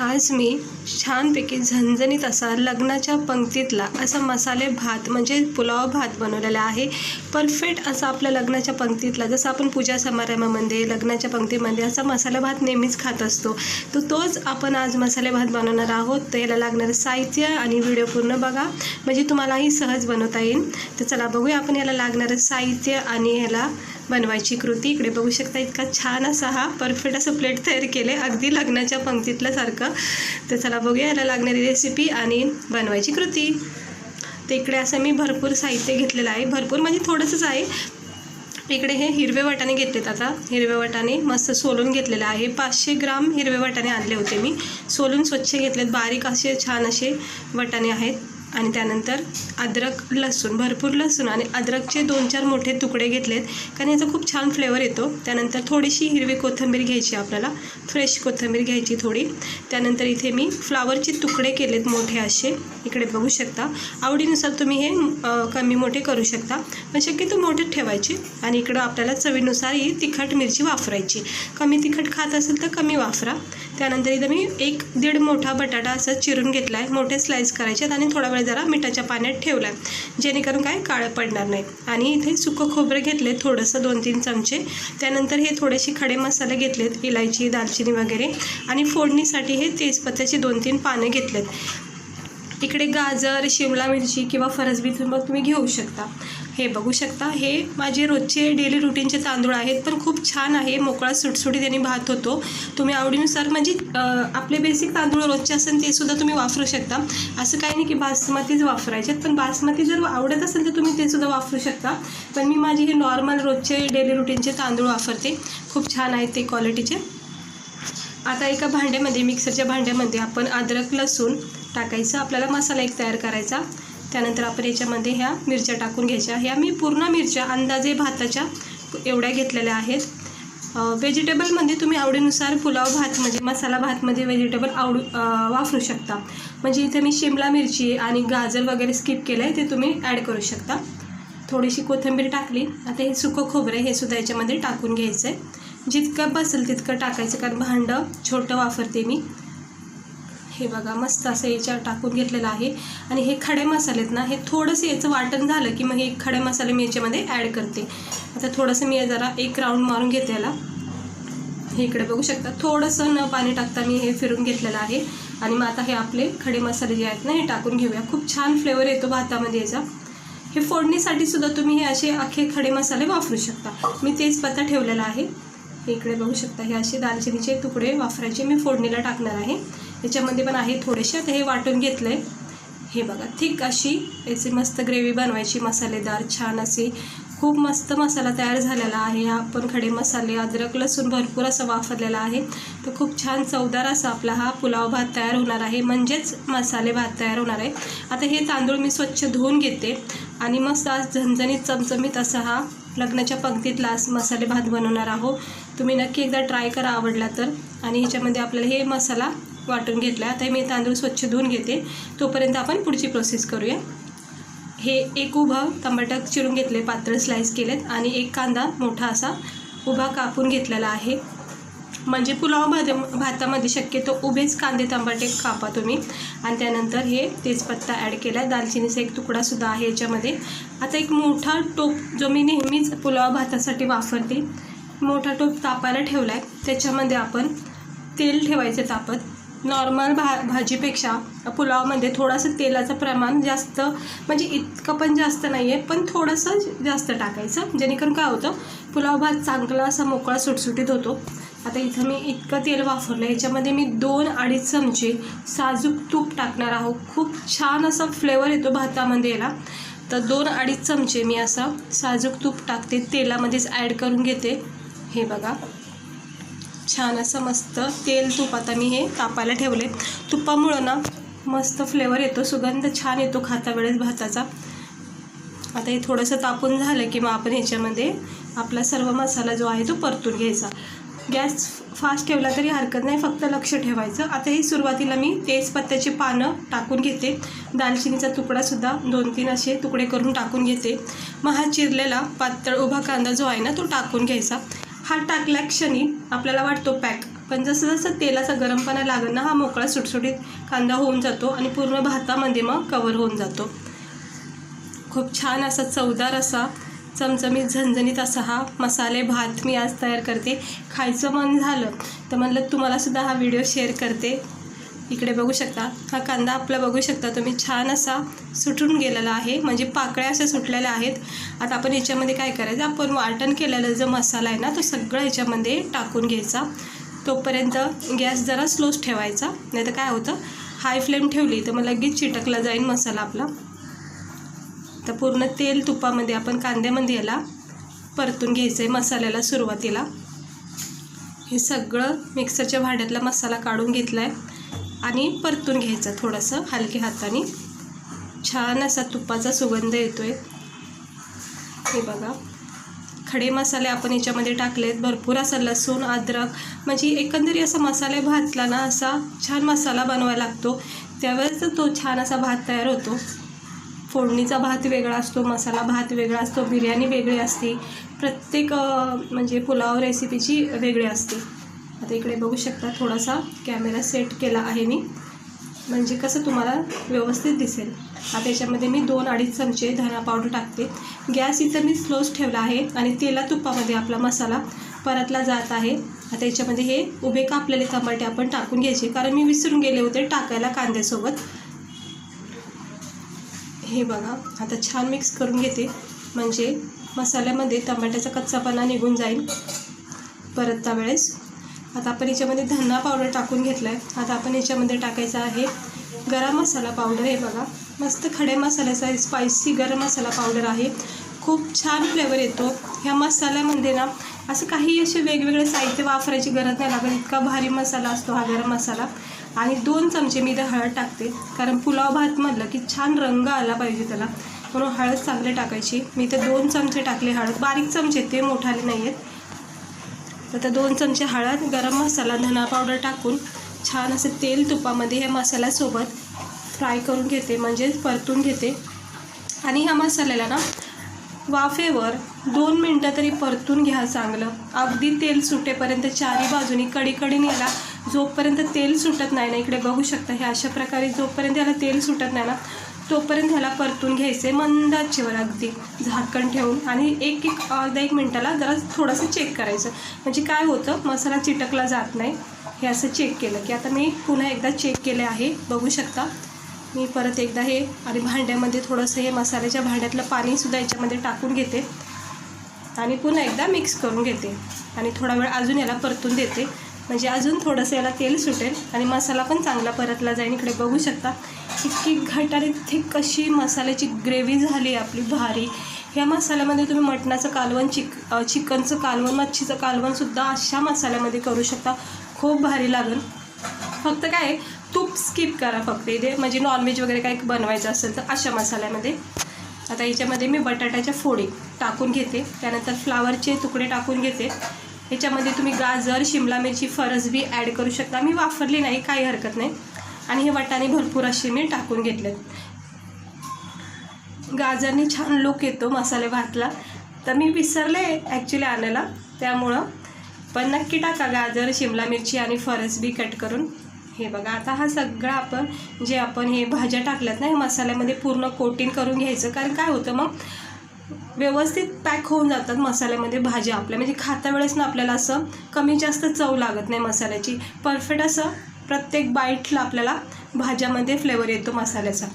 आज मी छानपैकी झणझणीत असा लग्नाच्या पंक्तीतला असा मसाले भात म्हणजे पुलाव भात बनवलेला आहे. परफेक्ट असा आपल्या लग्नाच्या पंक्तीतला जसं आपण पूजा समारंभामध्ये लग्नाच्या पंक्तीमध्ये असा मसाला भात नेहमीच खात असतो. तर तोच आपण आज मसाले भात बनवणार आहोत. तर याला लागणारं साहित्य आणि व्हिडिओ पूर्ण बघा. म्हणजे तुम्हालाही सहज बनवता येईल. तर चला बघूया आपण याला लागणारं साहित्य आणि ह्याला बनवायची कृती. इकडे बघू शकता इतका छान असा हा परफेक्ट असं प्लेट तयार केले अगदी लग्नाच्या पंक्तीतल्या सारखं. तर चला बघूया याला लागणारी रेसिपी आणि बनवायची कृती. तर इकडे असं मी भरपूर साहित्य घेतलेलं आहे. भरपूर म्हणजे थोडंसंच आहे. इकडे हे हिरवे वाटाणे घेतलेत आता. हिरवे वाटाणे मस्त सोलून घेतलेले आहे. पाचशे ग्राम हिरवे वाटाणे आणले होते मी. सोलून स्वच्छ घेतलेत. बारीक असे छान असे वाटाणे आहेत. आणि त्यानंतर अद्रक लसूण भरपूर लसूण आणि अद्रकचे दोन चार मोठे तुकडे घेतलेत. कारण याचा खूप छान फ्लेवर येतो. त्यानंतर थोडीशी हिरवी कोथिंबीर घ्यायची आपल्याला. फ्रेश कोथिंबीर घ्यायची थोडी. त्यानंतर इथे मी फ्लावरचे तुकडे केलेत मोठे असे. इकडे बघू शकता. आवडीनुसार तुम्ही हे कमी मोठे करू शकता. पण शक्यतो मोठे ठेवायचे. आणि इकडं आपल्याला चवीनुसार ही तिखट मिरची वापरायची. कमी तिखट खात असेल तर कमी वापरा. त्यानंतर इथं मी एक दीड मोठा बटाटा असं चिरून घेतला आहे मोठे स्लाईस करायचे आहेत आणि थोडा वेळ जरा मिठाच्या पाण्यात ठेवला आहे जेणेकरून काय काळं पडणार नाही आणि इथे सुकं खोबरं घेतले थोडंसं दोन तीन चमचे. त्यानंतर हे थोडेसे खडे मसाले घेतलेत इलायची दालचिनी वगैरे. आणि फोडणीसाठी हे तेजपत्त्याची दोन तीन पानं घेतलेत. इकडे गाजर शिमला मिरची किंवा फरसबी मग तुम्ही घेऊ शकता. हे बघू शकता. हे माझे रोजचे डेली रुटीनचे तांदूळ आहेत. पण खूप छान आहे. मोकळा सुटसुटीत त्यांनी भात होतो. तुम्ही आवडीनुसार म्हणजे आपले बेसिक तांदूळ रोजचे असेल ते सुद्धा तुम्ही वापरू शकता. असं काही नाही की बासमतीच वापरायचे. पण बासमती जर आवडत असेल तर तुम्ही ते सुद्धा वापरू शकता. पण मी माझे हे नॉर्मल रोजचे डेली रुटीनचे तांदूळ वापरते. खूप छान आहेत ते क्वालिटीचे आता एका भांड्यामध्ये मिक्सरच्या भांड्यामध्ये आपण अद्रक लसूण टाकायचं. आपल्याला मसाला एक तयार करायचा. त्यानंतर आपण याच्यामध्ये ह्या मिरच्या टाकून घ्यायच्या. ह्या मी पूर्ण मिरच्या अंदाजे भाताच्या एवढ्या घेतलेल्या आहेत. व्हेजिटेबलमध्ये तुम्ही आवडीनुसार पुलाव भात म्हणजे मसाला भातमध्ये व्हेजिटेबल आवडू वापरू शकता. म्हणजे इथे मी शिमला मिरची आणि गाजर वगैरे स्किप केलं आहे ते तुम्ही ॲड करू शकता. थोडीशी कोथिंबीर टाकली. आता हे सुकं खोबरं हे सुद्धा याच्यामध्ये टाकून घ्यायचं आहे जितकं बसेल तितकं टाकायचं कारण भांडं छोटं वापरते मी. हे बघा मस्त असं याच्यावर टाकून घेतलेलं आहे. आणि हे खडे मसाले आहेत ना हे थोडंसं याचं वाटण झालं की मग हे खडे मसाले मी याच्यामध्ये ॲड करते. आता थोडंसं मी जरा एक राऊंड मारून घेते याला. हे इकडे बघू शकता. थोडंसं न पाणी टाकता मी हे फिरून घेतलेलं आहे. आणि मग आता हे आपले खडे मसाले जे आहेत ना हे टाकून घेऊया. खूप छान फ्लेवर येतो भातामध्ये याचा. हे फोडणीसाठी सुद्धा तुम्ही हे असे अख्खे खडे मसाले वापरू शकता. मी तेजपत्ता ठेवलेला आहे. हे इकडे बघू शकता हे असे दालचिनीचे तुकडे वापरायचे. मी फोडणीला टाकणार आहे. त्याच्यामध्ये पण आहे थोडेसे. आता हे वाटून घेतलं आहे हे बघा थिक अशी. याची मस्त ग्रेव्ही बनवायची मसालेदार छान अशी. खूप मस्त मसाला तयार झालेला आहे हा. आपण खडे मसाले अद्रक लसूण भरपूर असं वापरलेला आहे. तर खूप छान चवदार असा आपला हा पुलाव भात तयार होणार आहे. म्हणजेच मसाले भात तयार होणार आहे. आता हे तांदूळ मी स्वच्छ धुवून घेते. आणि मस्त आज झणझणीत चमचमीत असा हा लग्नाच्या पंक्तीतला आज मसाले भात बनवणार आहोत तुम्ही नक्की एकदा ट्राय करा आवडला तर. आणि ह्याच्यामध्ये आपल्याला हे मसाला वाटून घेतला. आता हे मी तांदूळ स्वच्छ धुवून घेते. तोपर्यंत आपण पुढची प्रोसेस करूया. हे एक उभा टमाटर चिरून घेतले पातळ स्लाईस केलेत आणि एक कांदा मोठा असा उभा कापून घेतलेला आहे. म्हणजे पुलाव भात भातामध्ये शक्यतो उभेच कांदे टमाटे कापा तुम्ही. आणि त्यानंतर हे तेजपत्ता ॲड केला. दालचिनीचा एक तुकडासुद्धा आहे याच्यामध्ये. आता एक मोठा टोप जो मी नेहमीच पुलाव भातासाठी वापरते मोठा टोप तापायला ठेवला आहे त्याच्यामध्ये आपण तेल ठेवायचं तापत. नॉर्मल भा भाजीपेक्षा पुलावमध्ये थोडंसं तेलाचं प्रमाण जास्त म्हणजे इतकं पण जास्त नाही आहे पण थोडंसं जास्त टाकायचं. जेणेकरून काय होतं पुलाव भात चांगला असा मोकळा सुटसुटीत होतो. आता इथं मी इतकं तेल वापरलं याच्यामध्ये मी दोन अडीच चमचे साजूक तूप टाकणार आहोत. खूप छान असा फ्लेवर येतो भातामध्ये याला. तर दोन अडीच चमचे मी असं साजूक तूप टाकते तेलामध्येच ॲड करून घेते. हे बघा. छान असं मस्त तेल तूप आता मी हे तापायला ठेवले. तुपामुळं ना मस्त फ्लेवर येतो सुगंध छान येतो खाता वेळेस भाताचा. आता हे थोडंसं तापून झालं की मग आपण ह्याच्यामध्ये आपला सर्व मसाला जो आहे तो परतून घ्यायचा. गॅस फास्ट ठेवला तरी हरकत नाही फक्त लक्ष ठेवायचं. आता ही सुरुवातीला मी तेजपत्त्याची पानं टाकून घेते. दालचिनीचा तुकडासुद्धा दोन तीन असे तुकडे करून टाकून घेते. मग हा चिरलेला पातळ उभा कांदा जो आहे ना तो टाकून घ्यायचा. हा टाकल्या क्षणी आपल्याला वाटतो पॅक. पण जसं जसं तेलाचा गरमपणा लागेल ना हा मोकळा सुटसुटीत कांदा होऊन जातो आणि पूर्ण भातामध्ये मग कवर होऊन जातो. खूप छान असा चवदार असा चमचमीत झणझणीत असा हा मसाले भात मी आज तयार करते. खायचं मन झालं तर म्हणलं तुम्हालासुद्धा हा व्हिडिओ शेअर करते. इकडे बघू शकता. हा कांदा आपला बघू शकता. तुम्ही छान असा सुटून गेलेला आहे. म्हणजे पाकळ्या अशा सुटलेल्या आहेत. आता आपण याच्यामध्ये काय करायचं? आपण वाटण केलेला जो मसाला आहे ना तो सगळा याच्यामध्ये टाकून घ्यायचा. तोपर्यंत गॅस जरा स्लोच ठेवायचा. नाही तर काय होतं? हाय फ्लेम ठेवली तर मग लगेच चिटकला जाईल मसाला आपला. तर पूर्ण तेल तुपामध्ये आपण कांद्यामध्ये याला परतून घ्यायचं आहे मसाल्याला सुरुवातीला. हे सगळं मिक्सरच्या भांड्यातला मसाला काढून घेतला आहे आणि परतून घ्यायचा थोडंसं हलक्या हाताने. छान असा तुपाचा सुगंध येतो आहे हे बघा. खडे मसाले आपण याच्यामध्ये टाकले आहेत भरपूर असा लसूण अद्रक म्हणजे एकंदरी असा मसाले भातला ना असा छान मसाला बनवायला लागतो. त्यावेळेस तो छान असा भात तयार होतो. फोडणीचा भात वेगळा असतो मसाला भात वेगळा असतो बिर्याणी वेगळी असते. प्रत्येक म्हणजे पुलाव रेसिपीची वेगळी असते. आता इकडे बघू शकता थोडासा कॅमेरा सेट केला आहे मी. म्हणजे कसं तुम्हाला व्यवस्थित दिसेल. आता याच्यामध्ये मी दोन अडीच चमचे धना पावडर टाकते. गॅस इथं मी स्लोच ठेवला आहे आणि तेला तुपामध्ये आपला मसाला परतला जात आहे. आता याच्यामध्ये हे उभे कापलेले टमाटे आपण टाकून घ्यायचे. कारण मी विसरून गेले होते टाकायला कांद्यासोबत. हे बघा आता छान मिक्स करून घेते. म्हणजे मसाल्यामध्ये टमाट्याचा कच्चापणा निघून जाईल. परतता वेळेस. आता आपण याच्यामध्ये धना पावडर टाकून घेतला आहे आता आपण याच्यामध्ये टाकायचा आहे गरम मसाला पावडर हे बघा मस्त खडे मसाल्याचा स्पायसी गरम मसाला पावडर आहे. खूप छान फ्लेवर येतो. ह्या मसाल्यामध्ये ना असं काही असे वेगवेगळे साहित्य वापरायची गरज नाही लागत. इतका भारी मसाला असतो हा गरम मसाला. आणि दोन चमचे मी इथं हळद टाकते. कारण पुलाव भात म्हटलं की छान रंग आला पाहिजे त्याला. म्हणून हळद चांगली टाकायची. मी इथे दोन चमचे टाकले हळद. बारीक चमचे ते मोठाले नाही आहेत तर दोन चमचे हळद गरम मसाला धना पावडर टाकून छान असं तेल तुपामध्ये ह्या मसाल्यासोबत फ्राय करून घेते म्हणजे परतून घेते. आणि ह्या मसाल्याला ना वाफेवर दोन मिनटं तरी परतून घ्या चांगलं. अगदी तेल सुटेपर्यंत चारी बाजूनी कडीकडीने याला जोपर्यंत तेल सुटत नाही ना इकडे बघू शकता हे अशा प्रकारे जोपर्यंत याला तेल सुटत नाही ना तोपर्यंत ह्याला परतून घ्यायचं आहे मंद आचेवर अगदी झाकण ठेवून. आणि एक एक अर्धा एक मिनटाला जरा थोडंसं चेक करायचं. म्हणजे काय होतं मसाला चिटकला जात नाही. हे असं चेक केलं की आता मी पुन्हा एकदा चेक केले आहे. बघू शकता. मी परत एकदा हे आणि भांड्यामध्ये थोडंसं हे मसाल्याच्या भांड्यातलं पाणीसुद्धा याच्यामध्ये टाकून घेते. आणि पुन्हा एकदा मिक्स करून घेते. आणि थोडा वेळ अजून याला परतून देते. म्हणजे अजून थोडंसं याला तेल सुटेल आणि मसाला पण चांगला परतला जाईल. इकडे बघू शकता इतकी घट आणि थिक कशी मसाल्याची ग्रेव्ही झाली आपली भारी. ह्या मसाल्यामध्ये तुम्ही मटणाचं कालवण चिक चिकनचं कालवण मच्छीचं कालवणसुद्धा अशा मसाल्यामध्ये करू शकता. खूप भारी लागेल. फक्त काय आहे, तूप स्किप करा फक्त. इथे म्हणजे नॉनव्हेज वगैरे काही बनवायचं असेल तर अशा मसाल्यामध्ये. आता याच्यामध्ये मी बटाट्याच्या फोडी टाकून घेते. त्यानंतर फ्लावरचे तुकडे टाकून घेते. ह्याच्यामध्ये तुम्ही गाजर शिमला मिरची फरसबी ॲड करू शकता. मी वापरली नाही काही हरकत नाही. आणि हे वाटाणे भरपूर असे मी टाकून घेतलेत. गाजरनी छान लुक येतो मसाले भातला. तर मी विसरले ॲक्च्युली आणायला. त्यामुळं पण नक्की टाका गाजर शिमला मिरची आणि फरसबी कट करून. हे बघा आता हा सगळा आपण जे आपण हे भाज्या टाकल्यात ना हे मसाल्यामध्ये पूर्ण कोटिंग करून घ्यायचं. कारण काय होतं मग? व्यवस्थित पॅक होऊन जातात मसाल्यामध्ये भाज्या आपल्या. म्हणजे खाता वेळेस ना आपल्याला असं कमी जास्त चव लागत नाही मसाल्याची. परफेक्ट असं प्रत्येक बाईटला आपल्याला भाज्यामध्ये फ्लेवर येतो मसाल्याचा.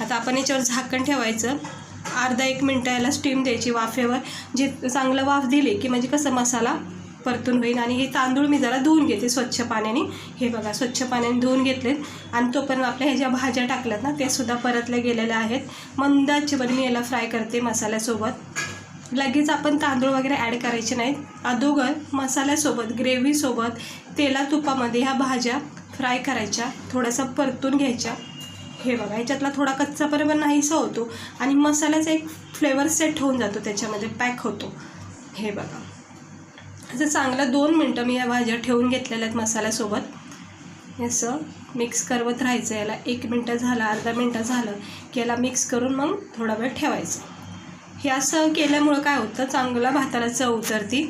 आता आपण याच्यावर झाकण ठेवायचं. अर्धा एक मिनटं याला स्टीम द्यायची वाफेवर जे चांगलं वाफ दिली की म्हणजे कसं मसाला परतून होईल. आणि हे तांदूळ मी जरा धुवून घेते स्वच्छ पाण्याने. हे बघा स्वच्छ पाण्याने धुवून घेतलेत. आणि तोपर्यंत आपल्या ह्या ज्या भाज्या टाकल्यात ना त्या सुद्धा परतल्या गेलेल्या आहेत. मंद आचेवर मी याला फ्राय करते मसाल्यासोबत. लगेच आपण तांदूळ वगैरे ॲड करायचे नाहीत. अगोदर मसाल्यासोबत ग्रेव्हीसोबत तेला तुपामध्ये ह्या भाज्या फ्राय करायच्या. थोडासा परतून घ्यायच्या. हे बघा ह्याच्यातला थोडा कच्चा कच्चापणा नाहीसा होतो. आणि मसाल्याचा एक फ्लेवर सेट होऊन जातो त्याच्यामध्ये पॅक होतो. हे बघा. असं चांगलं दोन मिनटं मी या भाज्या ठेवून घेतलेल्या आहेत मसाल्यासोबत. हे असं मिक्स करवत राहायचं याला एक मिनटं झालं अर्धा मिनटं झालं की याला मिक्स करून मग थोडा वेळ ठेवायचं. हे असं केल्यामुळं काय होतं चांगला भाताला चव उतरती.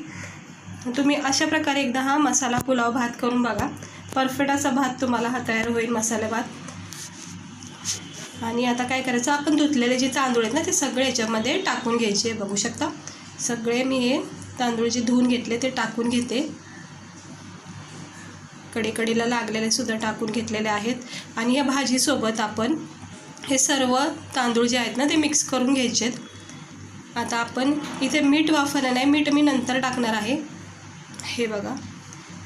तुम्ही अशा प्रकारे एकदा हा मसाला पुलाव भात करून बघा. परफेक्ट असा भात तुम्हाला हा तयार होईल मसाला भात. आणि आता काय करायचं आपण धुतलेले जे तांदूळ आहेत ना ते सगळे याच्यामध्ये टाकून घ्यायचे बघू शकता. सगळे मी हे तांदूळ जे धुवून घेतले ते टाकून घेते. कडेकडीला लागलेले सुद्धा टाकून घेतलेले आहेत. आणि या भाजीसोबत आपण हे सर्व तांदूळ जे आहेत ना ते मिक्स करून घ्यायचे आता आपण इथे मीठ वापरलं नाही मीठ मी नंतर टाकणार आहे. हे बघा.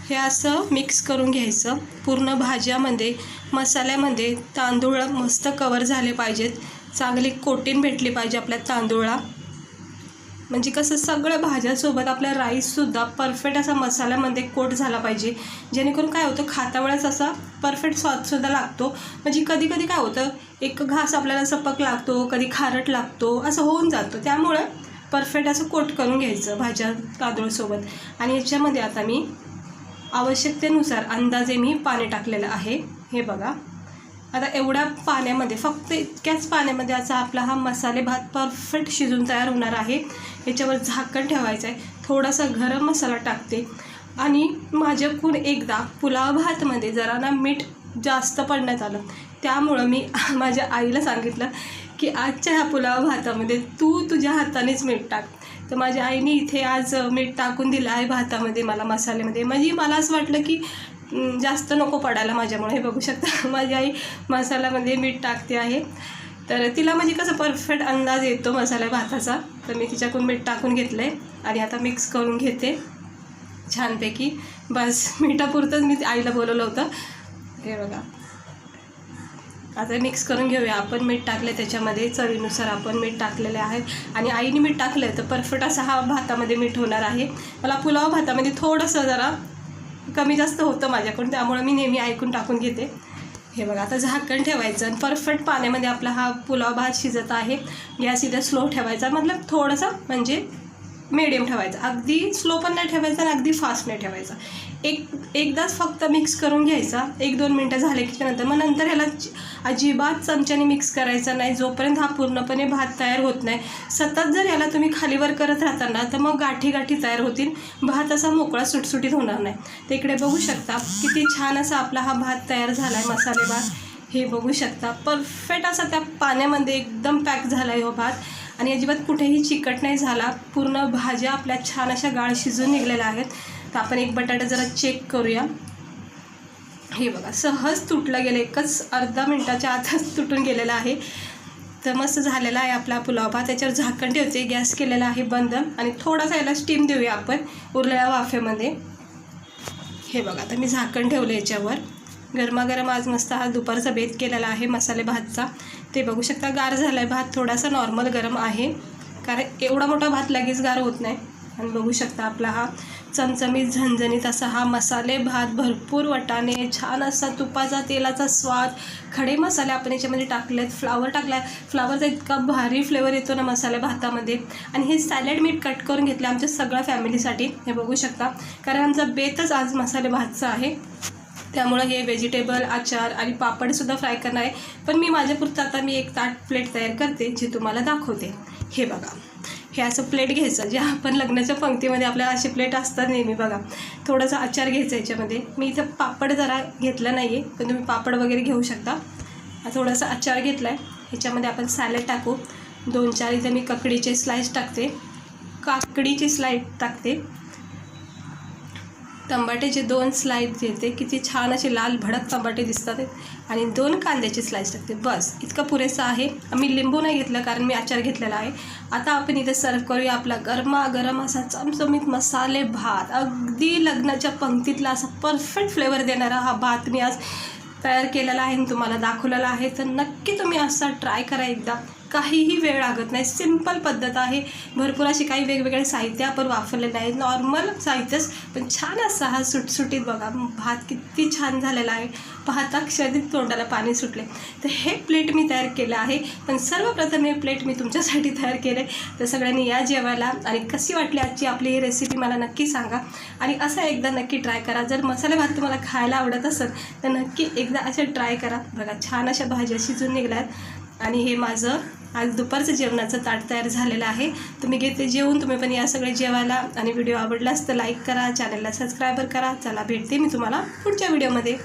हे असं मिक्स करून घ्यायचं. पूर्ण भाज्यामध्ये मसाल्यामध्ये तांदूळ मस्त कवर झाले पाहिजेत. चांगली कोटीन भेटली पाहिजे आपल्या तांदूळा म्हणजे कसं सगळं भाज्यासोबत आपल्या राईससुद्धा परफेक्ट असा मसाल्यामध्ये कोट झाला पाहिजे. जेणेकरून काय होतं खाता वेळेस असा परफेक्ट स्वादसुद्धा लागतो. म्हणजे कधी कधी काय होतं एक घास आपल्याला सपक लागतो कधी खारट लागतो असं होऊन जातं. त्यामुळं परफेक्ट असं कोट करून घ्यायचं भाज्या तांदूळसोबत. आणि याच्यामध्ये आता मी आवश्यकतेनुसार अंदाजे मी पाणी टाकलेलं आहे. हे बघा. आता एवढ्या पाण्यामध्ये फक्त इतक्याच पाण्यामध्ये असा आपला हा मसाले भात परफेक्ट शिजून तयार होणार आहे. याच्यावर झाकण ठेवायचं आहे. थोडासा गरम मसाला टाकते. आणि माझ्याकडून एकदा पुलाव भातमध्ये जरा ना मीठ जास्त पडण्यात आलं. त्यामुळं मी माझ्या आईला सांगितलं की आजच्या ह्या पुलाव भातामध्ये तू तुझ्या हातानेच मीठ टाक. तर माझ्या आईने इथे आज मीठ टाकून दिलं आहे भातामध्ये मला मसाल्यामध्ये. म्हणजे मला असं वाटलं की जास्त नको पडायला माझ्यामुळे हे बघू शकता. माझी आई मसाल्यामध्ये मीठ टाकते आहे. तर तिला म्हणजे कसं परफेक्ट अंदाज येतो मसाल्या भाताचा. तर मी तिच्याकडून मीठ टाकून घेतलं आहे आणि आता मिक्स करून घेते छानपैकी. बस मिठापुरतंच मी आईला बोलवलं होतं. हे बघा. आता मिक्स करून घेऊया. आपण मीठ टाकलं त्याच्यामध्ये चवीनुसार आपण मीठ टाकलेले आहे. आणि आईने मीठ टाकलं आहे तर परफेक्ट असा हा भातामध्ये मीठ होणार आहे. मला पुलाव भातामध्ये थोडंसं जरा कमी जास्त होतं माझ्याकडून त्यामुळे मी नेहमी ऐकून टाकून घेते. हे बघा आता झाकण ठेवायचं आणि परफेक्ट पाण्यामध्ये आपला हा पुलाव भात शिजत आहे. गॅस इथे स्लो ठेवायचा मतलब थोडंसं म्हणजे मीडियम ठेवायचा. अगदी स्लो पण नाही ठेवायचा आणि अगदी फास्ट नाही ठेवायचा. एक एकदाच फक्त मिक्स करून घ्यायचा. एक दोन मिनटं झाले की नंतर मग नंतर ह्याला अजिबात चमच्याने मिक्स करायचा नाही. जोपर्यंत हा पूर्णपणे भात तयार होत नाही सतत जर याला तुम्ही खालीवर करत राहता ना तर मग गाठी गाठी तयार होतील. भात असा मोकळा सुटसुटीत होणार नाही. तर इकडे बघू शकता किती छान असा आपला हा भात तयार झाला आहे मसाले भात हे बघू शकता. परफेक्ट असा त्या पाण्यामध्ये एकदम पॅक झाला आहे हो भात. आणि अजिबात कुठेही चिकट नाही झाला. पूर्ण भाज्या आपल्या छान अशा गाळ शिजून निघलेल्या आहेत. तर आपण एक बटाटा जरा चेक करूया. हे बघा सहज तुटलं गेलं. एकच अर्धा मिनटाच्या आतच तुटून गेलेलं आहे. तर मस्त झालेला आहे आपला पुलाव भात. त्याच्यावर झाकण ठेवते. गॅस केलेला आहे बंद. आणि थोडासा याला स्टीम देऊया आपण उरलेल्या वाफेमध्ये. हे बघा आता मी झाकण ठेवलं याच्यावर. गरमागरम आज मस्त हा दुपारचा बेत केलेला आहे मसाले भातचा. ते बघू शकता गार झाला आहे भात थोडासा नॉर्मल गरम आहे. कारण एवढा मोठा भात लगेच गार होत नाही. आणि बघू शकता आपला हा चमचमीत झणझणीत असा हा मसाले भात भरपूर वटाने छान असा तुपाचा तेलाचा स्वाद. खडे मसाले आपण याच्यामध्ये टाकलेत. फ्लावर टाकला आहे फ्लावरचा इतका भारी फ्लेवर येतो ना मसाले भातामध्ये. आणि हे सॅलड मीठ कट करून घेतलं आमच्या सगळ्या फॅमिलीसाठी हे बघू शकता. कारण आमचा बेतच आज मसाले भातचा आहे. त्यामुळं हे व्हेजिटेबल आचार आणि पापडसुद्धा फ्राय करणार आहे. पण मी माझ्यापुरतं आता मी एक ताट प्लेट तयार करते जे तुम्हाला दाखवते. हे बघा. हे असं प्लेट घ्यायचं जे आपण लग्नाच्या पंक्तीमध्ये आपल्याला असे प्लेट असतात नेहमी बघा. थोडासा आचार घ्यायचा याच्यामध्ये. मी इथं पापड जरा घेतला नाही आहे पण तुम्ही पापड वगैरे घेऊ शकता. थोडासा आचार घेतला आहे ह्याच्यामध्ये आपण सॅलड टाकू. दोन चार इथं मी ककडीचे स्लाईस टाकते. काकडीची स्लाईड टाकते. टमाट्याचे दोन स्लाईड घेते. किती छान असे लाल भडक टमाटे दिसतात आणि दोन कांद्याचे स्लाईस टाकते. बस इतकं पुरेसं आहे. मी लिंबू नाही घेतलं कारण मी आचार घेतलेला आहे. आता आपण इथे सर्व करूया आपला गरमागरम असा चमचमीत मसाले भात. अगदी लग्नाच्या पंक्तीतला असा परफेक्ट फ्लेवर देणारा हा भात मी आज तयार केलेला आहे आणि तुम्हाला दाखवलेला आहे. तर नक्की तुम्ही असा ट्राय करा एकदा. काहीही वेळ लागत नाही. सिंपल पद्धत आहे. भरपूर अशी काही वेगवेगळे साहित्य आपण वापरलेलं आहे नॉर्मल साहित्यच पण छान असा हा सुटसुटीत बघा. भात किती छान झालेला आहे. पाहता क्षणिक तोंडाला पाणी सुटले. तर हे प्लेट मी तयार केलं आहे. पण सर्वप्रथम हे प्लेट मी तुमच्यासाठी तयार केले तर सगळ्यांनी या जेवायला आणि कशी वाटली आजची आपली ही रेसिपी मला नक्की सांगा. आणि असं एकदा नक्की ट्राय करा. जर मसाले भात तुम्हाला खायला आवडत असेल तर नक्की एकदा अशा ट्राय करा. बघा छान अशा भाज्या शिजून निघल्यात. आणि हे माझं आज दुपारचं जेवणाचं ताट तयार झालेलं आहे. तुम्ही घेते जेवून तुम्ही पण या सगळे जेवायला. आणि व्हिडिओ आवडलास तर लाईक करा चॅनलला सबस्क्रायबर करा. चला भेटते मी तुम्हाला पुढच्या व्हिडिओमध्ये